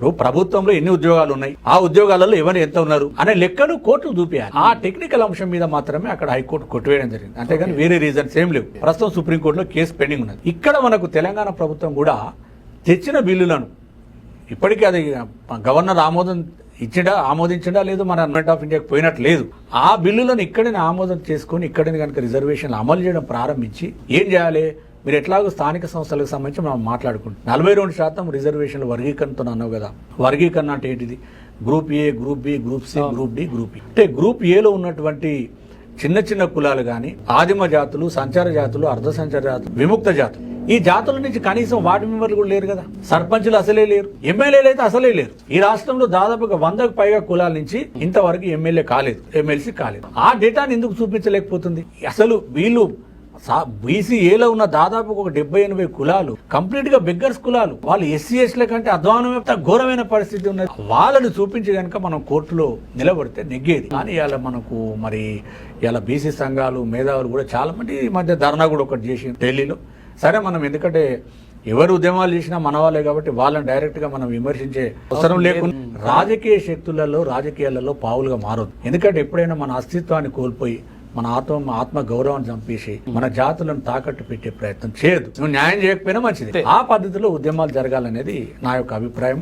ఇప్పుడు ప్రభుత్వంలో ఎన్ని ఉద్యోగాలు ఉన్నాయి? ఆ ఉద్యోగాలలో ఎవరు ఎంత ఉన్నారు? అనే లెక్కలు కోర్టులు చూపించాలి ఆ టెక్నికల్ అంశం మీద మాత్రమే అక్కడ హైకోర్టు కొట్టివేయడం జరిగింది. అంతేగాని వేరే రీజన్స్ ఏం లేవు. ప్రస్తుతం సుప్రీంకోర్టులో కేసు పెండింగ్ ఉన్నది. ఇక్కడ మనకు తెలంగాణ ప్రభుత్వం కూడా తెచ్చిన బిల్లులను ఇప్పటికీ అది గవర్నర్ ఆమోదం ఇచ్చిండా ఆమోదించిండా లేదు మన గవర్నమెంట్ ఆఫ్ ఇండియాకి పోయినట్టు లేదు. ఆ బిల్లులను ఇక్కడనే ఆమోదం చేసుకొని ఇక్కడనే కనుక రిజర్వేషన్లు అమలు చేయడం ప్రారంభించి ఏం చేయాలి? మీరు ఎట్లాగో స్థానిక సంస్థలకు సంబంధించి మనం మాట్లాడుకుంటాం నలభై రెండు శాతం రిజర్వేషన్లు వర్గీకరణతో అన్నావు కదా. వర్గీకరణ అంటే ఏంటిది? Group A group B group C group D group E. అంటే గ్రూప్ ఏలో ఉన్నటువంటి చిన్న చిన్న కులాలు కానీ ఆదిమ జాతులు సంచార జాతులు అర్ధ సంచార జాతులు విముక్త జాతులు. ఈ జాతుల నుంచి కనీసం వార్డు మెంబర్లు కూడా లేరు కదా. సర్పంచులు అసలే లేరు. ఎమ్మెల్యేలు అయితే అసలే లేరు. ఈ రాష్ట్రంలో దాదాపుగా వందకు పైగా కులాల నుంచి ఇంతవరకు ఎమ్మెల్యే కాలేదు. ఎమ్మెల్సీ కాలేదు. ఆ డేటాని ఎందుకు చూపించలేకపోతుంది? అసలు వీళ్ళు సా బీసీఏలో ఉన్న దాదాపు ఒక డెబ్బై ఎనభై కులాలు కంప్లీట్గా బిగ్గర్స్ కులాలు. వాళ్ళు ఎస్సీ ఎస్ల కంటే అధ్వానమైన ఘోరమైన పరిస్థితి ఉన్నది. వాళ్ళని చూపించి కనుక మనం కోర్టులో నిలబడితే నెగ్గేది. కానీ ఇవాళ మనకు మరి ఇలా బీసీ సంఘాలు మేధావులు కూడా చాలా మంది ఈ మధ్య ధర్నా కూడా ఒకటి చేసి ఢిల్లీలో. సరే మనం ఎందుకంటే ఎవరు ఉద్యమాలు చేసినా మన వాళ్ళే కాబట్టి వాళ్ళని డైరెక్ట్గా మనం విమర్శించే అవసరం లేకుండా రాజకీయ శక్తులలో రాజకీయాలలో పావులుగా మారదు ఎందుకంటే ఎప్పుడైనా మన అస్తిత్వాన్ని కోల్పోయి మన ఆత్మ ఆత్మ గౌరవాన్ని చంపేసి మన జాతులను తాకట్టు పెట్టే ప్రయత్నం చేయదు. నువ్వు న్యాయం చేయకపోయినా మంచిది. ఆ పద్ధతిలో ఉద్యమాలు జరగాలనేది నా యొక్క అభిప్రాయం